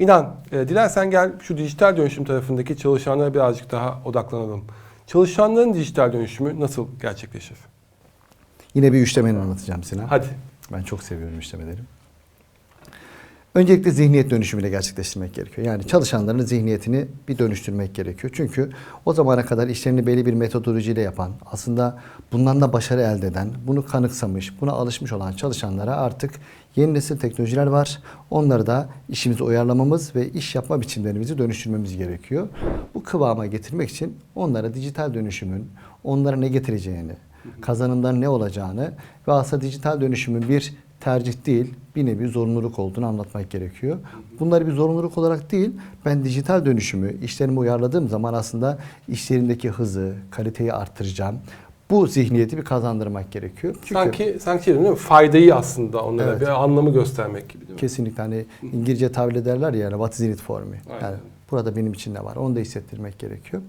İnan, e, dilersen gel şu dijital dönüşüm tarafındaki çalışanlara birazcık daha odaklanalım. Çalışanların dijital dönüşümü nasıl gerçekleşir? Yine bir üçlemeni anlatacağım Sinan. Hadi. Ben çok seviyorum üçlemeleri. Öncelikle zihniyet dönüşümüyle gerçekleştirmek gerekiyor. Yani çalışanların zihniyetini bir dönüştürmek gerekiyor. Çünkü o zamana kadar işlerini belli bir metodolojiyle yapan, aslında bundan da başarı elde eden, bunu kanıksamış, buna alışmış olan çalışanlara artık yeni nesil teknolojiler var. Onları da işimize uyarlamamız ve iş yapma biçimlerimizi dönüştürmemiz gerekiyor. Bu kıvama getirmek için onlara dijital dönüşümün onlara ne getireceğini, kazanımların ne olacağını ve aslında dijital dönüşümün bir tercih değil, bir nevi zorunluluk olduğunu anlatmak gerekiyor. Bunları bir zorunluluk olarak değil, ben dijital dönüşümü işlerime uyarladığım zaman aslında işlerindeki hızı, kaliteyi arttıracağım. Bu zihniyeti bir kazandırmak gerekiyor. Çünkü Sanki sanki şey değil mi? Faydayı aslında onlara Evet. bir anlamı göstermek gibi değil mi? kesinlikle hani İngilizce tabir ederler ya yani what is in it for me? Aynen. Yani burada benim için ne var? Onu da hissettirmek gerekiyor.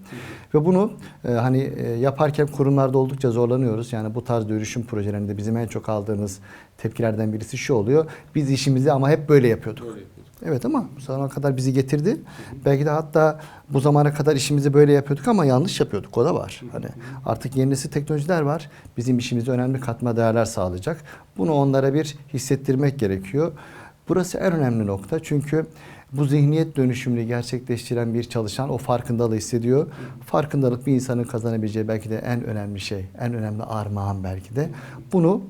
Ve bunu e, hani e, yaparken kurumlarda oldukça zorlanıyoruz. Yani bu tarz dönüşüm projelerinde bizim en çok aldığımız tepkilerden birisi şu oluyor. Biz işimizi ama hep böyle yapıyorduk. Böyle yapıyorduk. Evet ama bu zamana kadar bizi getirdi. Belki de hatta bu zamana kadar işimizi böyle yapıyorduk ama yanlış yapıyorduk. O da var. Hani artık yeni teknolojiler var. Bizim işimize önemli katma değerler sağlayacak. Bunu onlara bir hissettirmek gerekiyor. Burası en önemli nokta. Çünkü bu zihniyet dönüşümünü gerçekleştiren bir çalışan o farkındalığı hissediyor. Farkındalık bir insanın kazanabileceği belki de en önemli şey, en önemli armağan belki de. Bunu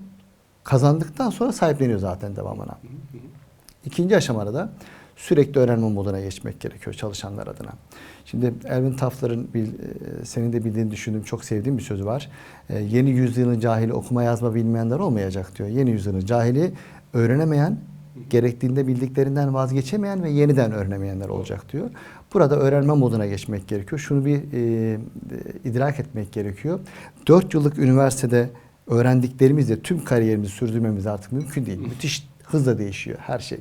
kazandıktan sonra sahipleniyor zaten devamına. İkinci aşamada da sürekli öğrenme moduna geçmek gerekiyor çalışanlar adına. Şimdi Erwin Tafler'ın bil- e, senin de bildiğini düşündüğüm çok sevdiğim bir sözü var. E, Yeni yüzyılın cahili okuma yazma bilmeyenler olmayacak diyor. Yeni yüzyılın cahili öğrenemeyen, gerektiğinde bildiklerinden vazgeçemeyen ve yeniden öğrenemeyenler olacak diyor. Burada öğrenme moduna geçmek gerekiyor. Şunu bir e, e, idrak etmek gerekiyor. 4 yıllık üniversitede öğrendiklerimizle tüm kariyerimizi sürdürmemiz artık mümkün değil. Müthiş hızla değişiyor her şey.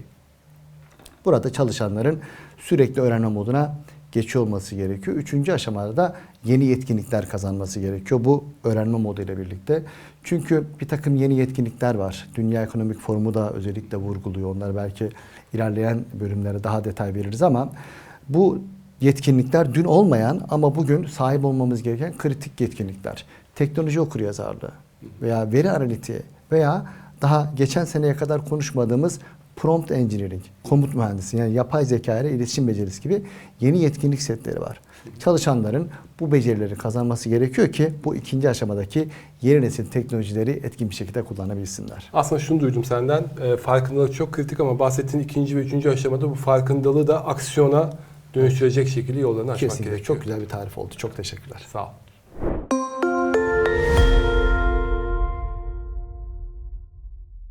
Burada çalışanların sürekli öğrenme moduna geçiyor olması gerekiyor. Üçüncü aşamada da yeni yetkinlikler kazanması gerekiyor bu öğrenme modu ile birlikte. Çünkü bir takım yeni yetkinlikler var. Dünya Ekonomik Forumu da özellikle vurguluyor. Onları belki ilerleyen bölümlere daha detay veririz ama bu yetkinlikler dün olmayan ama bugün sahip olmamız gereken kritik yetkinlikler. Teknoloji okuryazarlığı veya veri analitiği veya daha geçen seneye kadar konuşmadığımız prompt engineering, komut mühendisi yani yapay zeka ile iletişim becerisi gibi yeni yetkinlik setleri var. Çalışanların bu becerileri kazanması gerekiyor ki bu ikinci aşamadaki yeni nesil teknolojileri etkin bir şekilde kullanabilsinler. Aslında şunu duydum senden. e, farkındalık çok kritik ama bahsettiğin ikinci ve üçüncü aşamada bu farkındalığı da aksiyona dönüştürecek şekilde yollarını açmak Kesinlikle gerekiyor. çok güzel bir tarif oldu. Çok teşekkürler. Sağ ol.